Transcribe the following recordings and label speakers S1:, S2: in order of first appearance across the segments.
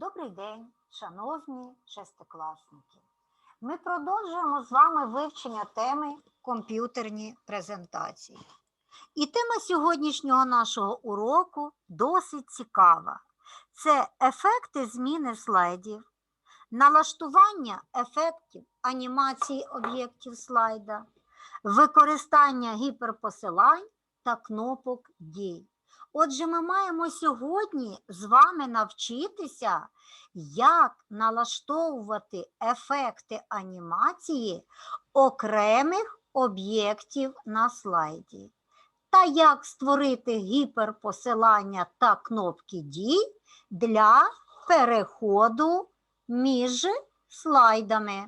S1: Добрий день, шановні шестикласники. Ми продовжуємо з вами вивчення теми комп'ютерні презентації. І тема сьогоднішнього нашого уроку досить цікава. Це ефекти зміни слайдів, налаштування ефектів анімації об'єктів слайда, використання гіперпосилань та кнопок дій. Отже, ми маємо сьогодні з вами навчитися, як налаштовувати ефекти анімації окремих об'єктів на слайді, та як створити гіперпосилання та кнопки дій для переходу між слайдами.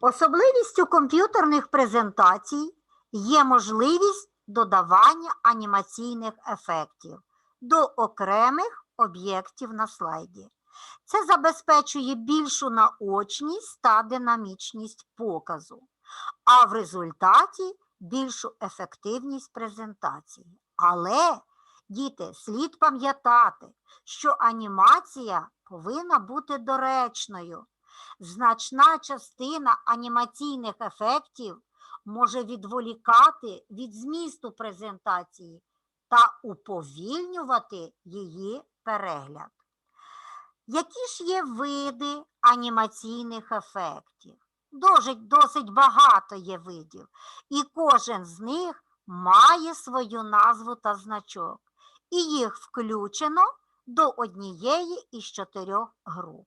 S1: Особливістю комп'ютерних презентацій є можливість додавання анімаційних ефектів до окремих об'єктів на слайді. Це забезпечує більшу наочність та динамічність показу, а в результаті більшу ефективність презентації. Але, діти, слід пам'ятати, що анімація повинна бути доречною. Значна частина анімаційних ефектів може відволікати від змісту презентації та уповільнювати її перегляд. Які ж є види анімаційних ефектів? Досить, досить багато є видів, і кожен з них має свою назву та значок, і їх включено до однієї із чотирьох груп.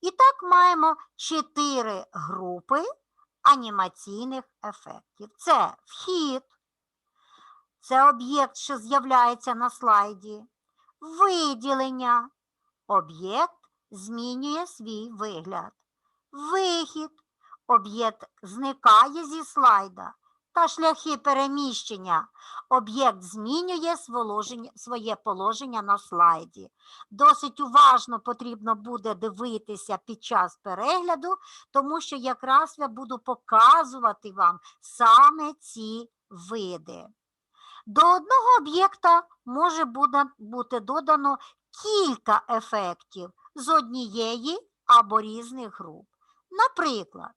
S1: І так маємо чотири групи анімаційних ефектів. Це вхід, це об'єкт, що з'являється на слайді, виділення. Об'єкт змінює свій вигляд. Вихід. Об'єкт зникає зі слайда. Та шляхи переміщення. Об'єкт змінює своє положення на слайді. Досить уважно потрібно буде дивитися під час перегляду, тому що якраз я буду показувати вам саме ці види. До одного об'єкта може бути додано кілька ефектів з однієї або різних груп. Наприклад,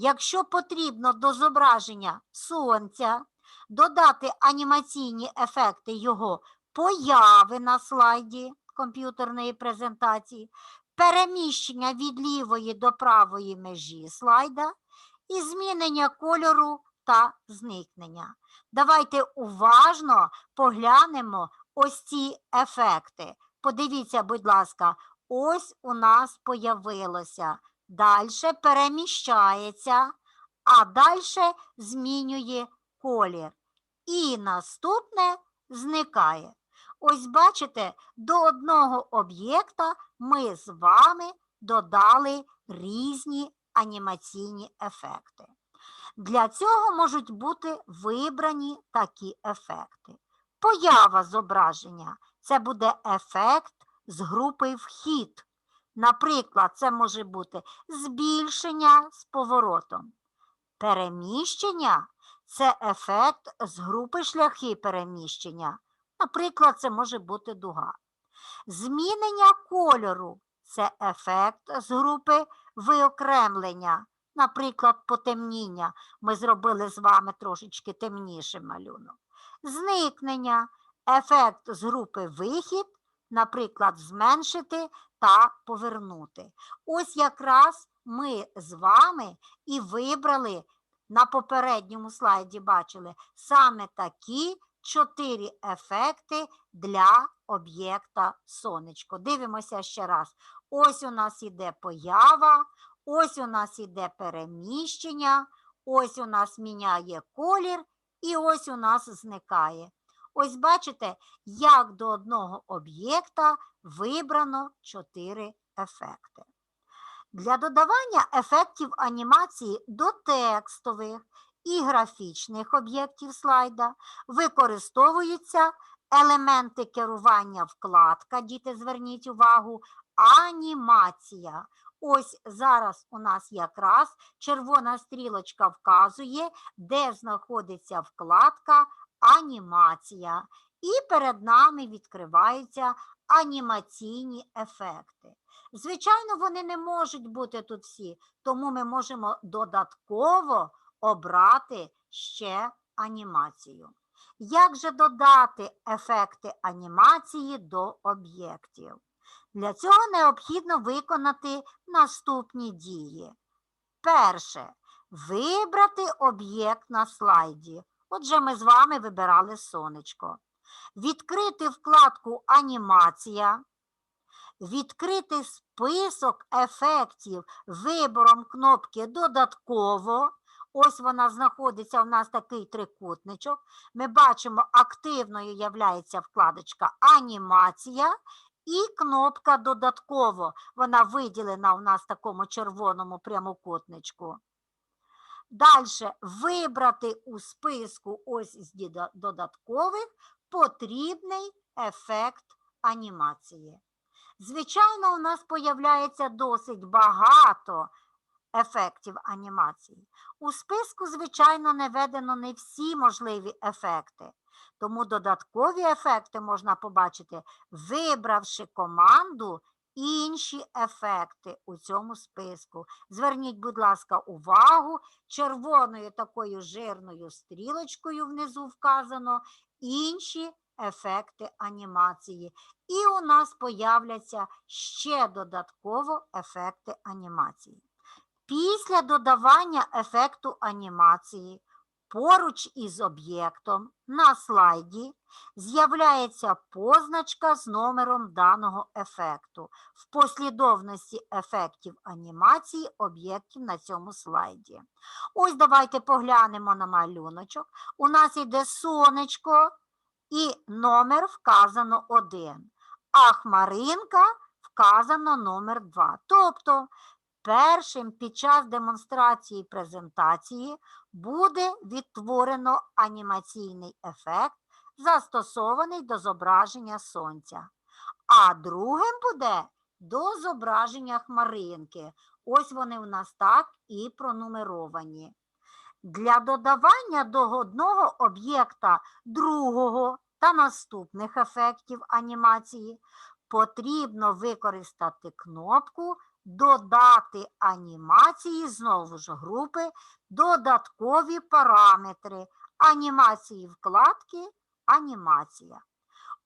S1: якщо потрібно до зображення сонця додати анімаційні ефекти його появи на слайді комп'ютерної презентації, переміщення від лівої до правої межі слайда і змінення кольору та зникнення. Давайте уважно поглянемо ось ці ефекти. Подивіться, будь ласка, ось у нас появилося. Далі переміщається, а далі змінює колір. І наступне зникає. Ось бачите, до одного об'єкта ми з вами додали різні анімаційні ефекти. Для цього можуть бути вибрані такі ефекти. Поява зображення це буде ефект з групи вхід. Наприклад, це може бути збільшення з поворотом. Переміщення це ефект з групи шляхи переміщення. Наприклад, це може бути дуга. Змінення кольору це ефект з групи виокремлення. Наприклад, потемніння. Ми зробили з вами трошечки темніший малюнок. Зникнення ефект з групи вихід, наприклад, зменшити та повернути. Ось якраз ми з вами і вибрали на попередньому слайді, бачили саме такі чотири ефекти для об'єкта сонечко. Дивимося ще раз. Ось у нас іде поява, ось у нас іде переміщення, ось у нас міняє колір, і ось у нас зникає. Ось бачите, як до одного об'єкта вибрано чотири ефекти. Для додавання ефектів анімації до текстових і графічних об'єктів слайда використовуються елементи керування вкладка, діти, зверніть увагу, анімація. Ось зараз у нас якраз червона стрілочка вказує, де знаходиться вкладка анімація. І перед нами відкриваються анімаційні ефекти. Звичайно, вони не можуть бути тут всі, тому ми можемо додатково обрати ще анімацію. Як же додати ефекти анімації до об'єктів? Для цього необхідно виконати наступні дії. Перше вибрати об'єкт на слайді. Отже, ми з вами вибирали сонечко. Відкрити вкладку Анімація, відкрити список ефектів вибором кнопки Додатково. Ось вона знаходиться у нас такий трикутничок. Ми бачимо, активною являється вкладочка Анімація і кнопка Додатково. Вона виділена у нас в такому червоному прямокутничку. Далі вибрати у списку ось з додаткових потрібний ефект анімації. Звичайно, у нас появляється досить багато ефектів анімації. У списку, звичайно, не введено не всі можливі ефекти. Тому додаткові ефекти можна побачити, вибравши команду інші ефекти у цьому списку. Зверніть, будь ласка, увагу, червоною такою жирною стрілочкою внизу вказано інші ефекти анімації. І у нас появляться ще додатково ефекти анімації. Після додавання ефекту анімації поруч із об'єктом на слайді з'являється позначка з номером даного ефекту в послідовності ефектів анімації об'єктів на цьому слайді. Ось давайте поглянемо на малюночок. У нас йде сонечко і номер вказано 1, а хмаринка вказано номер 2. Тобто першим під час демонстрації презентації буде відтворено анімаційний ефект, застосований до зображення сонця. А другим буде до зображення хмаринки. Ось вони у нас так і пронумеровані. Для додавання до одного об'єкта другого та наступних ефектів анімації потрібно використати кнопку Додати анімації знову ж групи додаткові параметри анімації вкладки Анімація.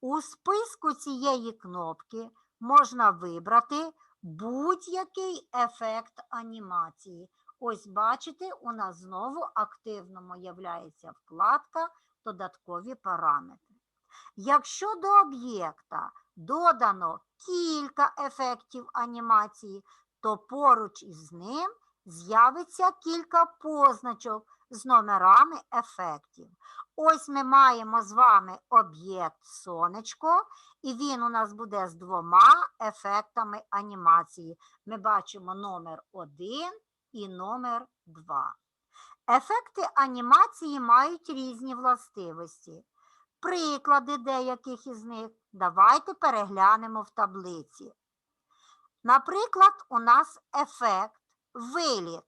S1: У списку цієї кнопки можна вибрати будь-який ефект анімації. Ось бачите, у нас знову активному являється вкладка Додаткові параметри. Якщо до об'єкта додано кілька ефектів анімації, то поруч із ним з'явиться кілька позначок з номерами ефектів. Ось ми маємо з вами об'єкт сонечко, і він у нас буде з двома ефектами анімації. Ми бачимо номер 1 і номер 2. Ефекти анімації мають різні властивості. Приклади деяких із них давайте переглянемо в таблиці. Наприклад, у нас ефект виліт,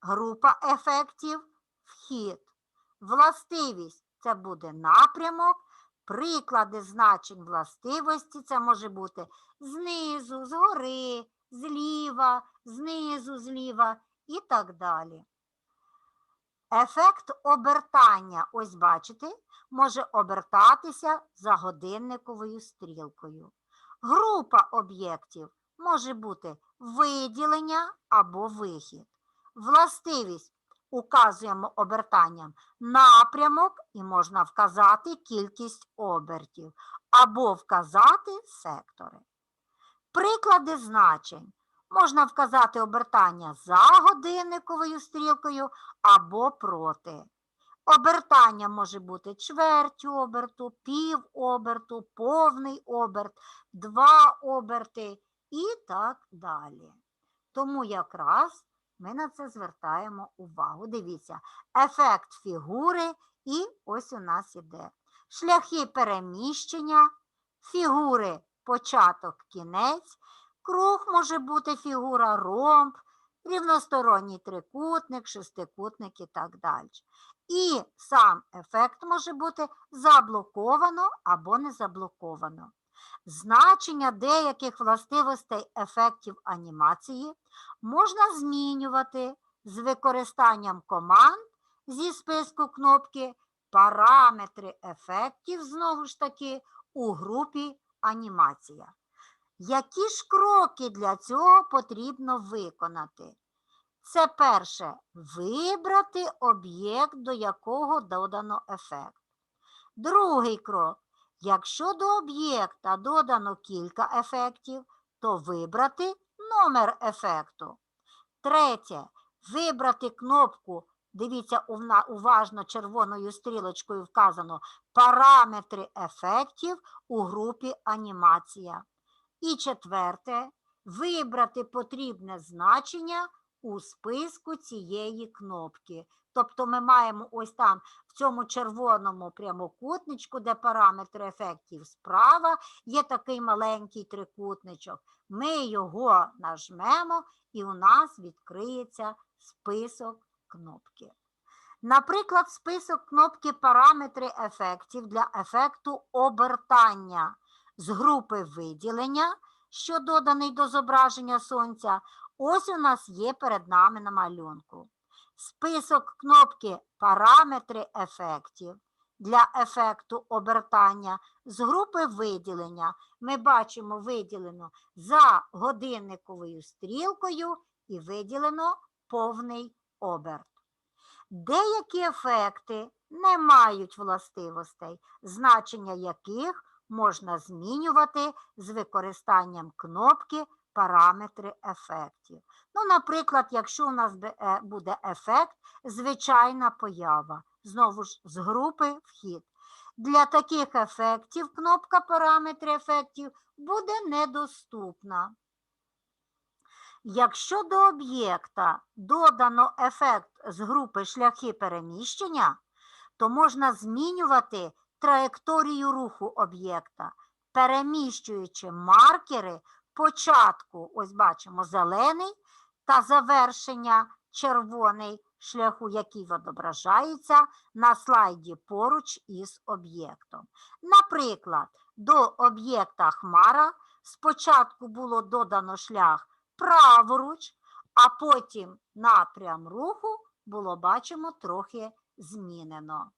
S1: група ефектів вхід. Властивість це буде напрямок, приклади значень властивості це може бути знизу, згори, зліва, знизу, зліва і так далі. Ефект обертання, ось бачите, може обертатися за годинниковою стрілкою. Група об'єктів може бути виділення або вихід. Властивість указуємо обертанням напрямок і можна вказати кількість обертів або вказати сектори. Приклади значень. Можна вказати обертання за годинниковою стрілкою або проти. Обертання може бути чверть оберту, пів оберту, повний оберт, два оберти і так далі. Тому якраз ми на це звертаємо увагу. Дивіться, ефект фігури і ось у нас іде. Шляхи переміщення, фігури початок, кінець, круг може бути фігура ромб, рівносторонній трикутник, шестикутник і так далі. І сам ефект може бути заблоковано або не заблоковано. Значення деяких властивостей ефектів анімації можна змінювати з використанням команд зі списку кнопки Параметри ефектів знову ж таки у групі Анімація. Які ж кроки для цього потрібно виконати? Це перше вибрати об'єкт, до якого додано ефект. Другий крок. Якщо до об'єкта додано кілька ефектів, то вибрати номер ефекту. Третє. Вибрати кнопку, дивіться, уважно червоною стрілочкою вказано параметри ефектів у групі анімація. І четверте. Вибрати потрібне значення у списку цієї кнопки. Тобто ми маємо ось там в цьому червоному прямокутничку, де параметри ефектів справа, є такий маленький трикутничок. Ми його нажмемо і у нас відкриється список кнопки. Наприклад, список кнопки Параметри ефектів для ефекту обертання з групи виділення, що доданий до зображення сонця. Ось у нас є перед нами на малюнку. Список кнопки Параметри ефектів для ефекту обертання з групи виділення. Ми бачимо виділено за годинниковою стрілкою і виділено повний оберт. Деякі ефекти не мають властивостей, значення яких можна змінювати з використанням кнопки параметри ефектів. Ну, наприклад, якщо у нас е, буде ефект звичайна поява, знову ж з групи вхід. Для таких ефектів кнопка параметри ефектів буде недоступна. Якщо до об'єкта додано ефект з групи шляхи переміщення, то можна змінювати траєкторію руху об'єкта, переміщуючи маркери початку, ось бачимо, зелений та завершення червоний шляху, який відображається на слайді поруч із об'єктом. Наприклад, до об'єкта Хмара спочатку було додано шлях праворуч, а потім напрям руху було, бачимо, трохи змінено.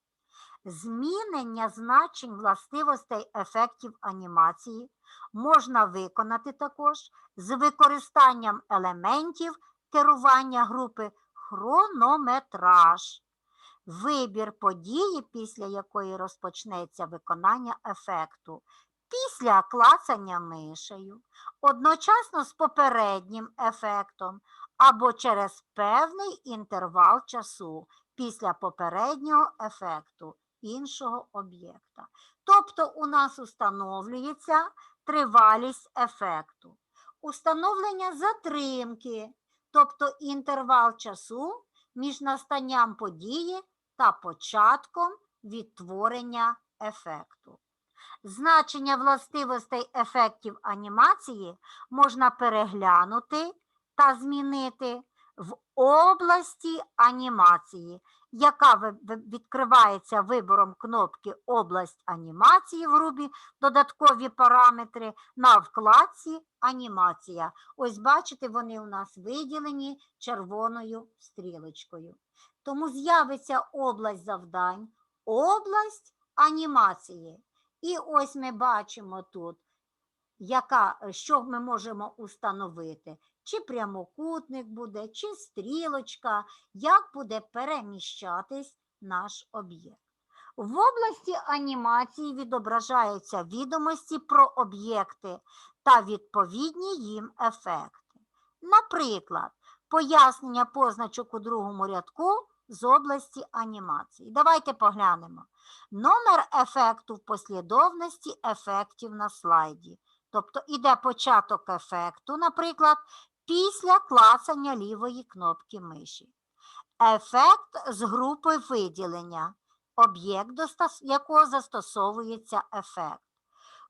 S1: Змінення значень властивостей ефектів анімації можна виконати також з використанням елементів керування групи хронометраж. Вибір події, після якої розпочнеться виконання ефекту, після клацання мишею, одночасно з попереднім ефектом або через певний інтервал часу після попереднього ефекту іншого об'єкта. Тобто у нас установлюється тривалість ефекту, установлення затримки, тобто інтервал часу між настанням події та початком відтворення ефекту. Значення властивостей ефектів анімації можна переглянути та змінити в області анімації, яка відкривається вибором кнопки Область анімації в групі додаткові параметри на вкладці Анімація. Ось бачите, вони у нас виділені червоною стрілочкою. Тому з'явиться область завдань, область анімації. І ось ми бачимо тут, яка, що ми можемо установити. Чи прямокутник буде, чи стрілочка, як буде переміщатись наш об'єкт. В області анімації відображаються відомості про об'єкти та відповідні їм ефекти. Наприклад, пояснення позначок у другому рядку з області анімації. Давайте поглянемо. Номер ефекту в послідовності ефектів на слайді. Тобто іде початок ефекту, наприклад, після клацання лівої кнопки миші. Ефект з групи виділення, об'єкт, до якого застосовується ефект.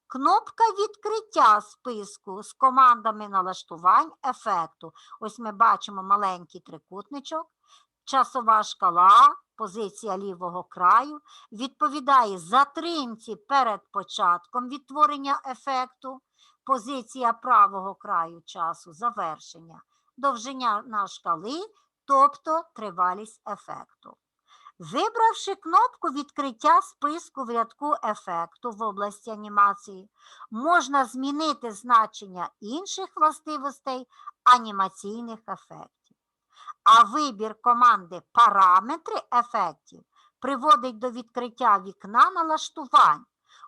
S1: Кнопка відкриття списку з командами налаштувань ефекту. Ось ми бачимо маленький трикутничок. часова шкала, позиція лівого краю, відповідає затримці перед початком відтворення ефекту, позиція правого краю часу завершення, довжиня на шкали, тобто тривалість ефекту. Вибравши кнопку відкриття списку в рядку ефекту в області анімації, можна змінити значення інших властивостей анімаційних ефектів. А вибір команди Параметри ефектів приводить до відкриття вікна налаштувань,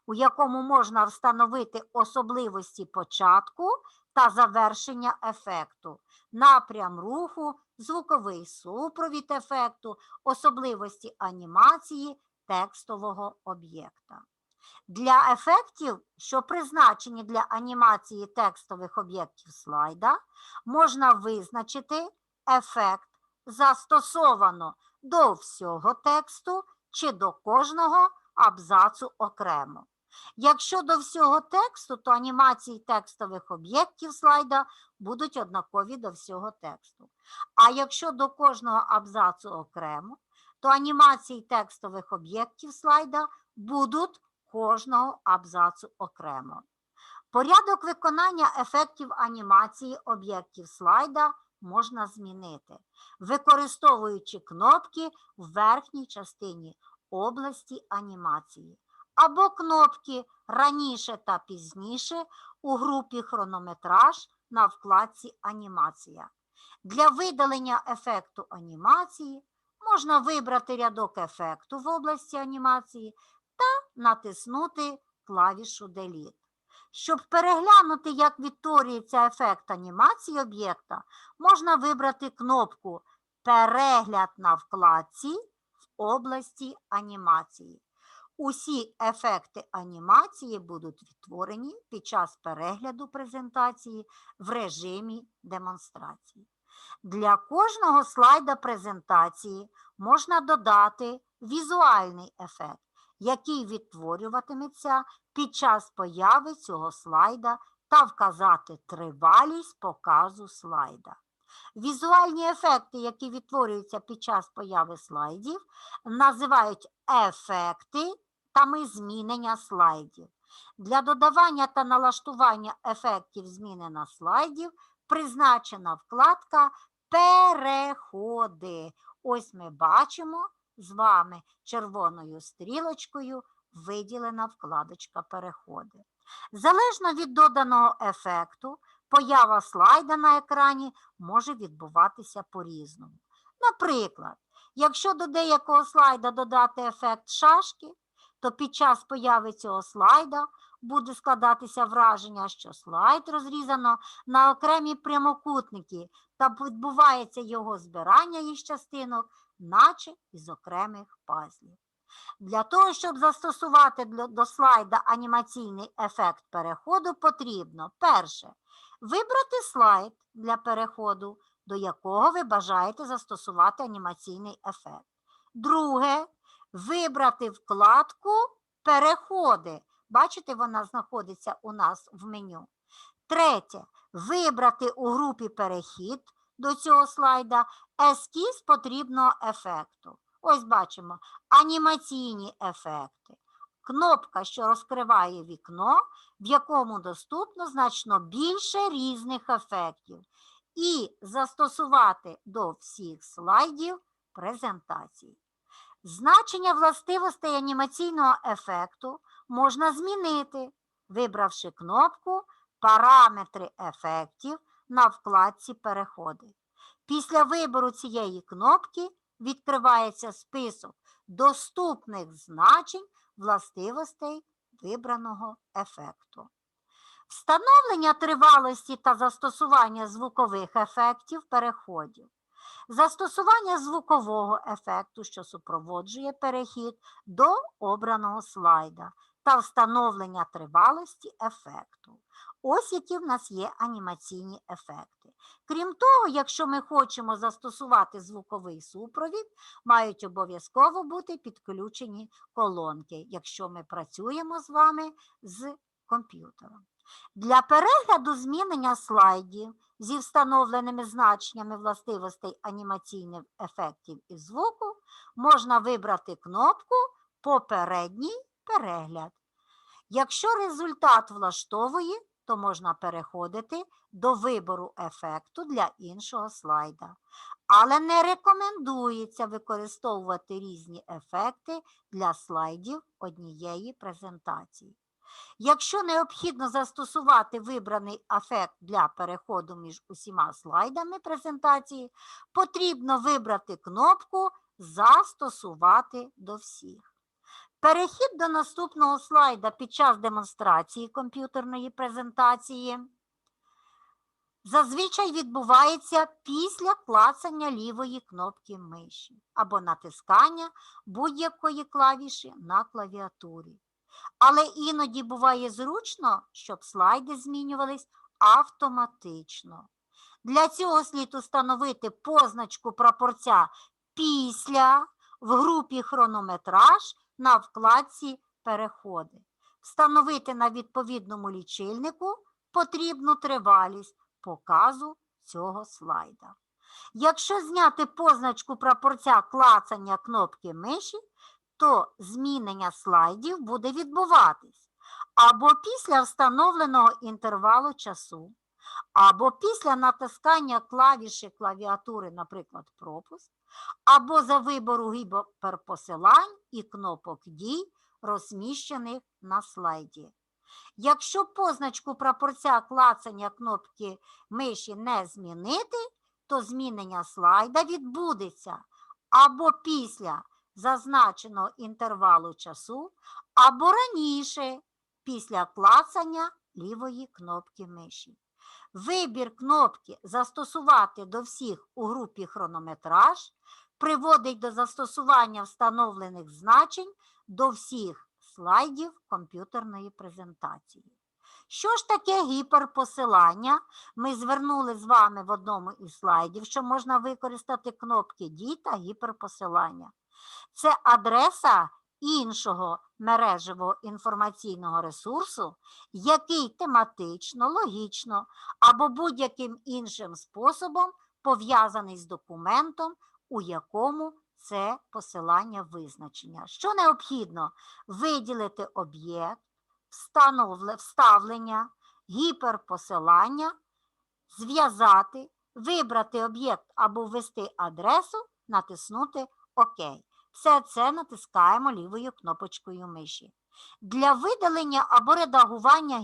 S1: у якому можна встановити особливості початку та завершення ефекту, напрям руху, звуковий супровід ефекту, особливості анімації текстового об'єкта. Для ефектів, що призначені для анімації текстових об'єктів слайда, можна визначити ефект застосовано до всього тексту чи до кожного абзацу окремо. Якщо до всього тексту, то анімації текстових об'єктів слайда будуть однакові до всього тексту. А якщо до кожного абзацу окремо, то анімації текстових об'єктів слайда будуть кожного абзацу окремо. Порядок виконання ефектів анімації об'єктів слайда можна змінити, використовуючи кнопки в верхній частині області анімації або кнопки раніше та пізніше у групі хронометраж на вкладці Анімація. Для видалення ефекту анімації можна вибрати рядок ефекту в області анімації та натиснути клавішу Delete. Щоб переглянути, як відтворюється ефект анімації об'єкта, можна вибрати кнопку Перегляд на вкладці в області анімації. Усі ефекти анімації будуть відтворені під час перегляду презентації в режимі демонстрації. Для кожного слайда презентації можна додати візуальний ефект, який відтворюватиметься під час появи цього слайда та вказати тривалість показу слайда. Візуальні ефекти, які відтворюються під час появи слайдів, називають ефекти та змінення слайдів. Для додавання та налаштування ефектів зміни на слайдів призначена вкладка Переходи. Ось ми бачимо з вами червоною стрілочкою виділена вкладочка Переходи. Залежно від доданого ефекту, поява слайда на екрані може відбуватися по-різному. Наприклад, якщо до деякого слайда додати ефект шашки, то під час появи цього слайда буде складатися враження, що слайд розрізано на окремі прямокутники та відбувається його збирання із частинок, наче із окремих пазлів. Для того, щоб застосувати до слайда анімаційний ефект переходу, потрібно перше вибрати слайд для переходу, до якого ви бажаєте застосувати анімаційний ефект. Друге вибрати вкладку Переходи. Бачите, вона знаходиться у нас в меню. Третє. Вибрати у групі перехід до цього слайда ескіз потрібного ефекту. Ось бачимо анімаційні ефекти. Кнопка, що розкриває вікно, в якому доступно значно більше різних ефектів. І застосувати до всіх слайдів презентації. Значення властивостей анімаційного ефекту можна змінити, вибравши кнопку Параметри ефектів на вкладці Переходи. Після вибору цієї кнопки відкривається список доступних значень властивостей вибраного ефекту. Встановлення тривалості та застосування звукових ефектів переходів. Застосування звукового ефекту, що супроводжує перехід до обраного слайда та встановлення тривалості ефекту. Ось які в нас є анімаційні ефекти. Крім того, якщо ми хочемо застосувати звуковий супровід, мають обов'язково бути підключені колонки, якщо ми працюємо з вами з комп'ютером. Для перегляду змінення слайдів зі встановленими значеннями властивостей анімаційних ефектів і звуку, можна вибрати кнопку Попередній перегляд. Якщо результат влаштовує, то можна переходити до вибору ефекту для іншого слайда. Але не рекомендується використовувати різні ефекти для слайдів однієї презентації. Якщо необхідно застосувати вибраний ефект для переходу між усіма слайдами презентації, потрібно вибрати кнопку Застосувати до всіх. Перехід до наступного слайда під час демонстрації комп'ютерної презентації зазвичай відбувається після клацання лівої кнопки миші або натискання будь-якої клавіші на клавіатурі. Але іноді буває зручно, щоб слайди змінювались автоматично. Для цього слід установити позначку прапорця після в групі хронометраж на вкладці Переходи. Встановити на відповідному лічильнику потрібну тривалість показу цього слайда. Якщо зняти позначку прапорця клацання кнопки миші, то змінення слайдів буде відбуватись або після встановленого інтервалу часу, або після натискання клавіші клавіатури, наприклад, пропуск, або за вибору гіперпосилань і кнопок дій, розміщених на слайді. Якщо позначку прапорця клацання кнопки миші не змінити, то змінення слайда відбудеться або після зазначеного інтервалу часу, або раніше після клацання лівої кнопки миші. Вибір кнопки Застосувати до всіх у групі хронометраж приводить до застосування встановлених значень до всіх слайдів комп'ютерної презентації. Що ж таке гіперпосилання? Ми звернули з вами в одному із слайдів, що можна використати кнопки дій та гіперпосилання. Це адреса іншого мережевого інформаційного ресурсу, який тематично, логічно або будь-яким іншим способом пов'язаний з документом, у якому це посилання визначення. Що необхідно? Виділити об'єкт, вставлення, гіперпосилання, зв'язати, вибрати об'єкт або ввести адресу, натиснути ОК. Все це натискаємо лівою кнопочкою миші. Для видалення або редагування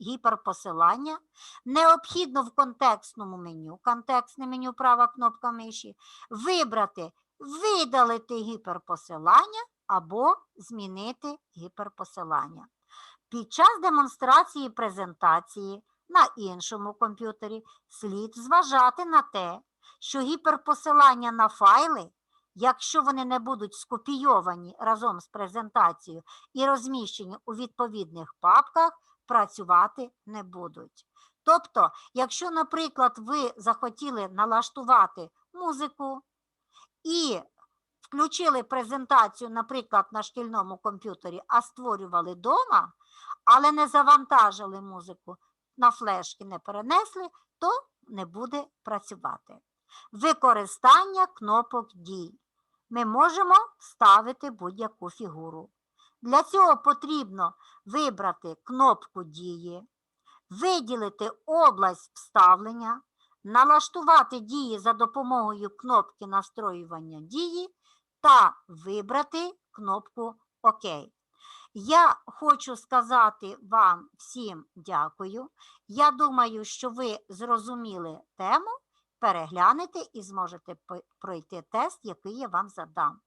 S1: гіперпосилання необхідно в контекстному меню, контекстне меню права кнопка миші, вибрати видалити гіперпосилання або змінити гіперпосилання. Під час демонстрації презентації на іншому комп'ютері слід зважати на те, що гіперпосилання на файли якщо вони не будуть скопійовані разом з презентацією і розміщені у відповідних папках, працювати не будуть. Тобто, якщо, наприклад, ви захотіли налаштувати музику і включили презентацію, наприклад, на шкільному комп'ютері, а створювали вдома, але не завантажили музику, на флешки не перенесли, то не буде працювати. Використання кнопок дій. Ми можемо ставити будь-яку фігуру. Для цього потрібно вибрати кнопку дії, виділити область вставлення, налаштувати дії за допомогою кнопки настроювання дії та вибрати кнопку ОК. Я хочу сказати вам всім дякую. Я думаю, що ви зрозуміли тему переглянете і зможете пройти тест, який я вам задам.